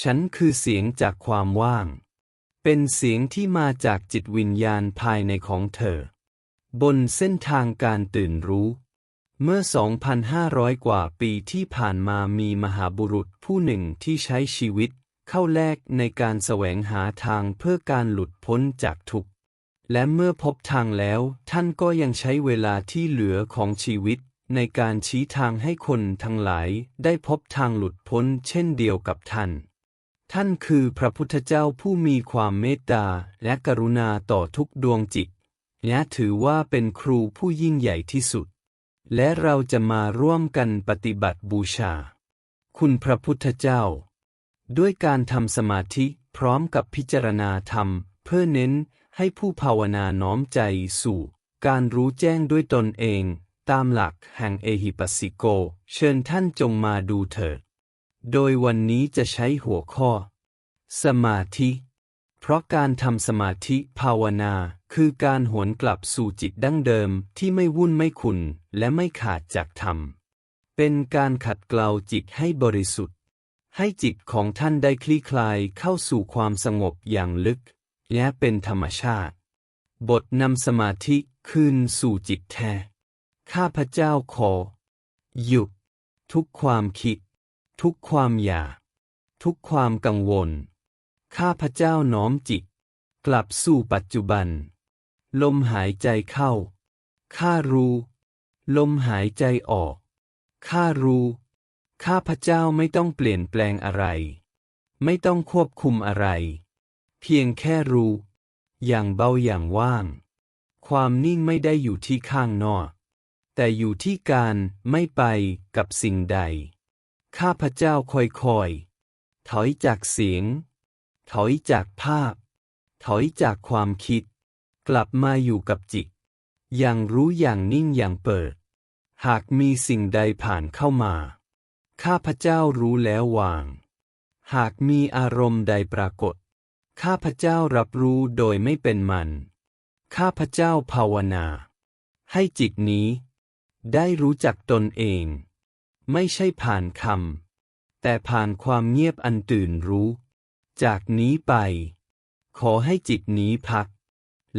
ฉันคือเสียงจากความว่าง เป็นเสียงที่มาจากจิตวิญญาณภายในของเธอ บนเส้นทางการตื่นรู้ เมื่อ 2,500 กว่าปีที่ผ่านมามีมหาบุรุษผู้หนึ่งที่ใช้ชีวิตเข้าแลกในการแสวงหาทางเพื่อการหลุดพ้นจากทุกข์ และเมื่อพบทางแล้วท่านก็ยังใช้เวลาที่เหลือของชีวิตในการชี้ทางให้คนทั้งหลายได้พบทางหลุดพ้นเช่นเดียวกับท่าน ท่านคือพระพุทธเจ้าผู้มีความเมตตาและกรุณาต่อทุกดวงจิตและถือว่าเป็นครูผู้ยิ่งใหญ่ที่สุด และเราจะมาร่วมกันปฏิบัติบูชา คุณพระพุทธเจ้า ด้วยการทำสมาธิพร้อมกับพิจารณาธรรม เพื่อเน้นให้ผู้ภาวนาน้อมใจสู่ การรู้แจ้งด้วยตนเอง ตามหลักแห่งเอหิปัสสิโก เชิญท่านจงมาดูเถิด โดยวันนี้จะใช้หัวข้อ สมาธิ เพราะการทำสมาธิภาวนา คือการหวนกลับสู่จิตดั้งเดิมที่ไม่วุ่นไม่ขุนและไม่ขาดจากธรรม เป็นการขัดเกลาจิตให้บริสุทธิ์ ให้จิตของท่านได้คลี่คลายเข้าสู่ความสงบอย่างลึก และเป็นธรรมชาติ บทนำสมาธิคืนสู่จิตแท้ ข้าพเจ้าขอ หยุดทุกความคิด ทุกความอยาก ทุกความกังวล ข้าพเจ้าน้อมจิต กลับสู่ปัจจุบัน ลมหายใจเข้า ข้ารู้ ลมหายใจออก ข้ารู้ ข้าพเจ้าไม่ต้องเปลี่ยนแปลงอะไร ไม่ต้องควบคุมอะไร เพียงแค่รู้ อย่างเบาอย่างว่าง ความนิ่งไม่ได้อยู่ที่ข้างนอก แต่อยู่ที่การไม่ไปกับสิ่งใด ข้าพเจ้าค่อยๆถอยจากเสียง ถอยจากภาพ ถอยจากความคิด กลับมาอยู่กับจิต อย่างรู้อย่างนิ่งอย่างเปิด หากมีสิ่งใดผ่านเข้ามา ข้าพเจ้ารู้แล้ววาง หากมีอารมณ์ใดปรากฏ ข้าพเจ้ารับรู้โดยไม่เป็นมัน ข้าพเจ้าภาวนา ให้จิตนี้ ได้รู้จักตนเอง ไม่ใช่ผ่านคำแต่ผ่านความเงียบอันตื่นรู้ จากนี้ไป ขอให้จิตนี้พัก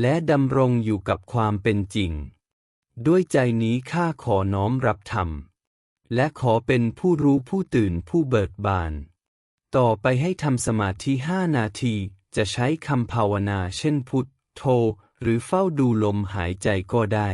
และดำรงอยู่กับความเป็นจริง ด้วยใจนี้ข้าขอน้อมรับธรรม และขอเป็นผู้รู้ผู้ตื่นผู้เบิกบาน ต่อไปให้ทำสมาธิห้านาทีจะใช้คำภาวนาเช่นพุทโธหรือเฝ้าดูลมหายใจก็ได้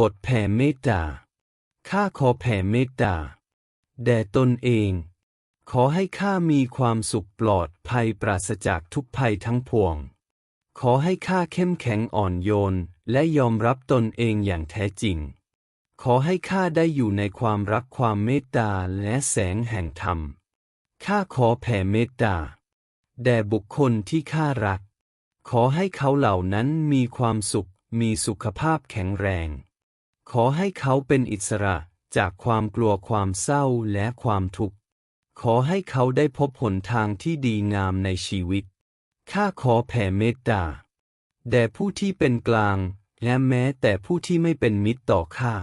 บทแผ่เมตตา ข้าขอแผ่เมตตา แด่ตนเอง ขอให้ข้ามีความสุขปลอดภัยปราศจากทุกภัยทั้งปวง ขอให้ข้าเข้มแข็งอ่อนโยน และยอมรับตนเองอย่างแท้จริง ขอให้ข้าได้อยู่ในความรักความเมตตาและแสงแห่งธรรม ข้าขอแผ่เมตตา แด่บุคคลที่ข้ารัก ขอให้เขาเหล่านั้นมีความสุข มีสุขภาพแข็งแรง ขอให้เขาเป็นอิสระจากความกลัวความเศร้าและความทุกข์ ขอให้เขาได้พบหนทางที่ดีงามในชีวิต ข้าขอแผ่เมตตา แด่ผู้ที่เป็นกลาง และแม้แต่ผู้ที่ไม่เป็นมิตรต่อข้า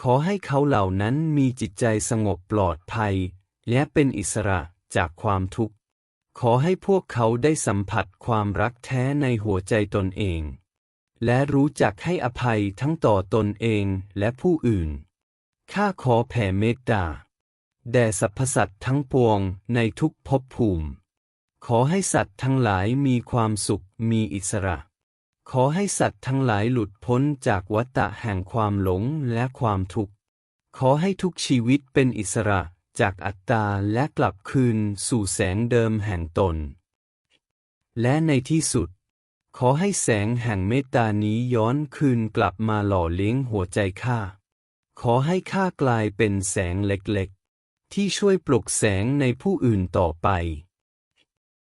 ขอให้เขาเหล่านั้นมีจิตใจสงบปลอดภัย และเป็นอิสระจากความทุกข์ ขอให้พวกเขาได้สัมผัสความรักแท้ในหัวใจตนเอง และรู้จักให้อภัยทั้งต่อตนเองและผู้อื่น ข้าขอแผ่เมตตา แด่สรรพสัตว์ทั้งปวงในทุกภพภูมิ ขอให้สัตว์ทั้งหลายมีความสุขมีอิสระ ขอให้สัตว์ทั้งหลายหลุดพ้นจากวัฏฏะแห่งความหลงและความทุกข์ ขอให้ทุกชีวิตเป็นอิสระจากอัตตาและกลับคืนสู่แสงเดิมแห่งตน และในที่สุด ขอให้แสงแห่งเมตตานี้ย้อนคืนกลับมาหล่อเลี้ยงหัวใจข้า ขอให้ข้ากลายเป็นแสงเล็กๆ ที่ช่วยปลุกแสงในผู้อื่นต่อไป